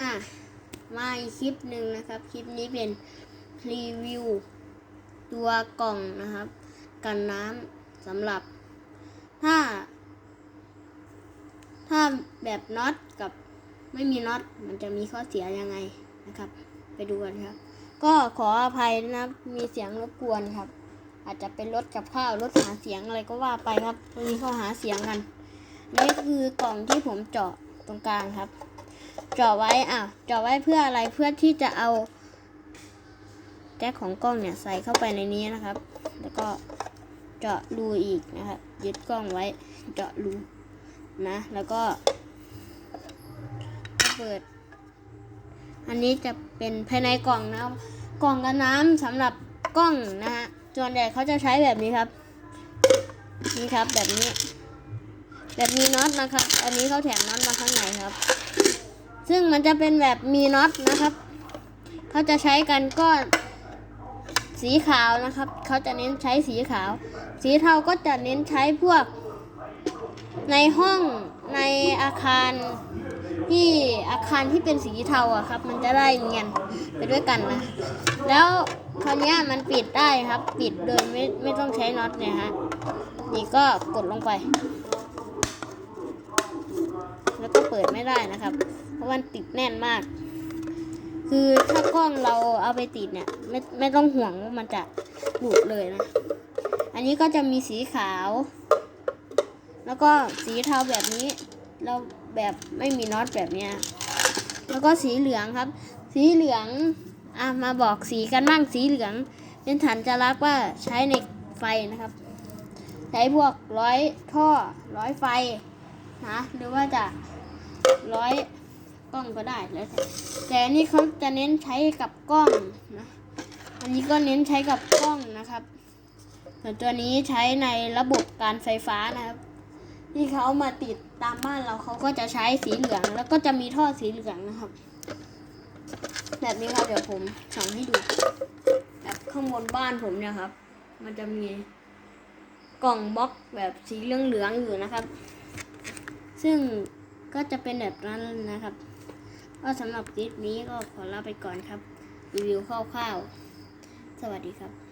อะ มาอีกคลิปหนึ่งนะครับ คลิปนี้เป็นรีวิวตัวกล่องนะครับ กันน้ำสำหรับ ถ้า ถ้าแบบน็อตกับไม่มีน็อตมันจะมีข้อเสียยังไงนะครับ ไปดูกันครับ ก็ขออภัยนะครับ มีเสียงรบกวนครับ อาจจะเป็นรถกับข้าวรถหาเสียงอะไรก็ว่าไปครับวันนี้เขาหาเสียงกันนี่คือกล่องที่ผมเจาะตรงกลางครับ เจาะไว้อะเจาะไว้เพื่ออะไรเพื่อที่จะเอาแจ็คของกล้องเนี่ยใส่เข้าไปในนี้นะครับ แล้วก็เจาะรูอีกนะครับ ยึดกล้องไว้เจาะรูนะ แล้วก็เปิด อันนี้จะเป็นภายในกล่องนะครับ กล่องกันน้ำสำหรับกล้องนะฮะส่วนใหญ่เขาจะใช้แบบนี้ครับ นี่ครับแบบนี้ แบบมีน็อตนะครับ อันนี้เขาแถมน็อตมาข้างในครับ ซึ่งมันจะเป็นแบบมีน็อตนะครับ เขาจะใช้กันก็สีขาวนะครับ เขาจะเน้นใช้สีขาว สีเทาก็จะเน้นใช้พวก ในห้องในอาคารที่อาคารที่เป็นสีเทาอะครับ มันจะได้เงียนไปด้วยกันนะ แล้วคราวนี้มันปิดได้ครับ ปิดโดยไม่ไม่ต้องใช้น็อตเนี่ยฮะ นี่ก็กดลงไป แล้วก็เปิดไม่ได้นะครับ เพราะมันติดแน่นมาก คือถ้ากล้องเราเอาไปติดเนี่ย ไม่ไม่ต้องห่วงว่ามันจะหลุดเลยนะ อันนี้ก็จะมีสีขาว แล้วก็สีเทาแบบนี้แล้วแบบไม่มีน็อตแบบเนี้ยแล้วก็สีเหลืองครับ สีเหลืองอะมาบอกสีกันบ้างสีเหลือง เป็นฐานจะรักว่าใช้ในไฟนะครับ ใช้พวกร้อยท่อร้อยไฟ นะหรือว่าจะร้อยกล้องก็ได้แล้วแต่แต่นนี้เขาจะเน้นใช้กับกล้องนะอันนี้ก็เน้นใช้กับกล้องนะครับส่วนตัวนี้ใช้ในระบบการไฟฟ้านะครับที่เขาเอามาติดตามบ้านเราเขาก็จะใช้สีเหลือง แล้วก็จะมีท่อสีเหลืองนะครับ แบบนี้ครับเดี๋ยวผมส่องให้ดูแบบข้างบนบ้านผมเนี่ยครับ มันจะมีกล่องบล็อกแบบสีเหลืองๆอยู่นะครับ ซึ่งก็จะเป็นแบบนั้นนะครับ ก็สำหรับคลิปนี้ก็ขอลาไปก่อนครับ รีวิวคร่าวๆ สวัสดีครับ